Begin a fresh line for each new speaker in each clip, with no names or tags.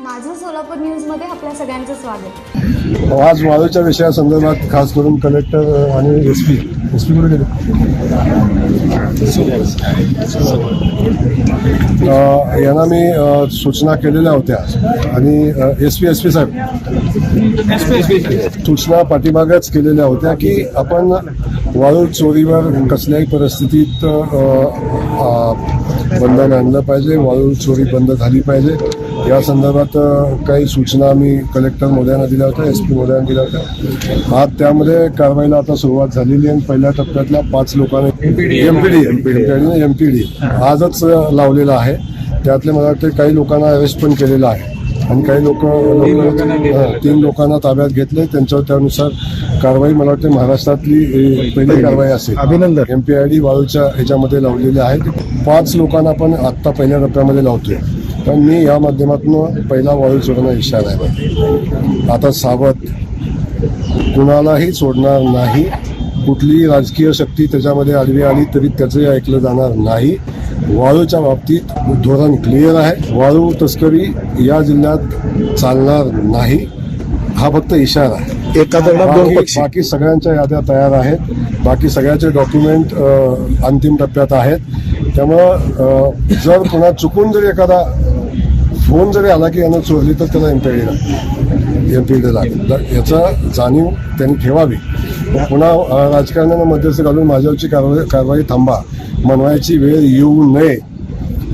माझं सोलापूर आपल्या सगळ्यांचं स्वागत.
आज वाळूच्या विषयासंदर्भात खास करून कलेक्टर आणि एस पी एस पी कुठे गेले? यांना मी सूचना केलेल्या होत्या. आणि एस पी एस पी साहेब सूचना पाठीमागच केलेल्या होत्या की आपण वाळू चोरीवर कसल्याही परिस्थितीत बंधन आणलं पाहिजे वाळू चोरी बंद झाली पाहिजे. या संदर्भात काही सूचना मी कलेक्टर मोदयांना दिल्या होत्या एस पी मोदयांना दिल्या होत्या. आज त्यामध्ये कारवाईला आता सुरुवात झालेली आहे. आणि पहिल्या टप्प्यातल्या पाच लोकांना एमपीडी एमपीडी एमपीडी आजच लावलेला आहे. त्यातले मला वाटते काही लोकांना अरेस्ट पण केलेलं आहे. आणि काही लोक तीन लोकांना ताब्यात घेतले त्यांच्यावर त्यानुसार कारवाई मला वाटते महाराष्ट्रातली पहिली कारवाई असेल.
अभिनंदन.
एमपीआयडी वाळूच्या ह्याच्यामध्ये लावलेले आहेत पाच लोकांना आपण आत्ता पहिल्या टप्प्यामध्ये लावतोय. पण मी या माध्यमातून पहिला वाळू सोडण्याचा इशारा आहे. आता सावध. कुणालाही सोडणार नाही. कुठलीही राजकीय शक्ती त्याच्यामध्ये आडवी आली तरी त्याचंही ऐकलं जाणार नाही. वाळूच्या बाबतीत धोरण क्लिअर आहे. वाळू तस्करी या जिल्ह्यात चालणार नाही. हा फक्त इशारा आहे. बाकी
पक्षी
बाकी सगळ्यांच्या याद्या तयार आहेत. बाकी सगळ्याचे डॉक्युमेंट अंतिम टप्प्यात आहेत. त्यामुळं जर पुन्हा चुकून जर एखादा फोन जरी आला की यानं चोरली तर त्याला एमपीडी लागेल एमपीडी लागेल तर याचा जाणीव त्यांनी ठेवावी. पुन्हा राजकारण्यानं मध्यस्थ घालून माझ्यावरची कारवाई कारवाई थांबा. मनवायची वेळ येऊ नये.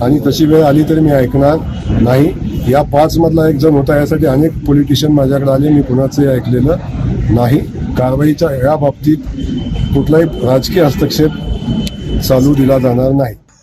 आणि तशी वेळ आली तरी मी ऐकणार नाही. या पाचमधला एक जण होता यासाठी अनेक पॉलिटिशियन माझ्याकडे आले. मी कुणाचंही ऐकलेलं नाही. कारवाईच्या या बाबतीत कुठलाही राजकीय हस्तक्षेप चालू दिला जाणार नाही.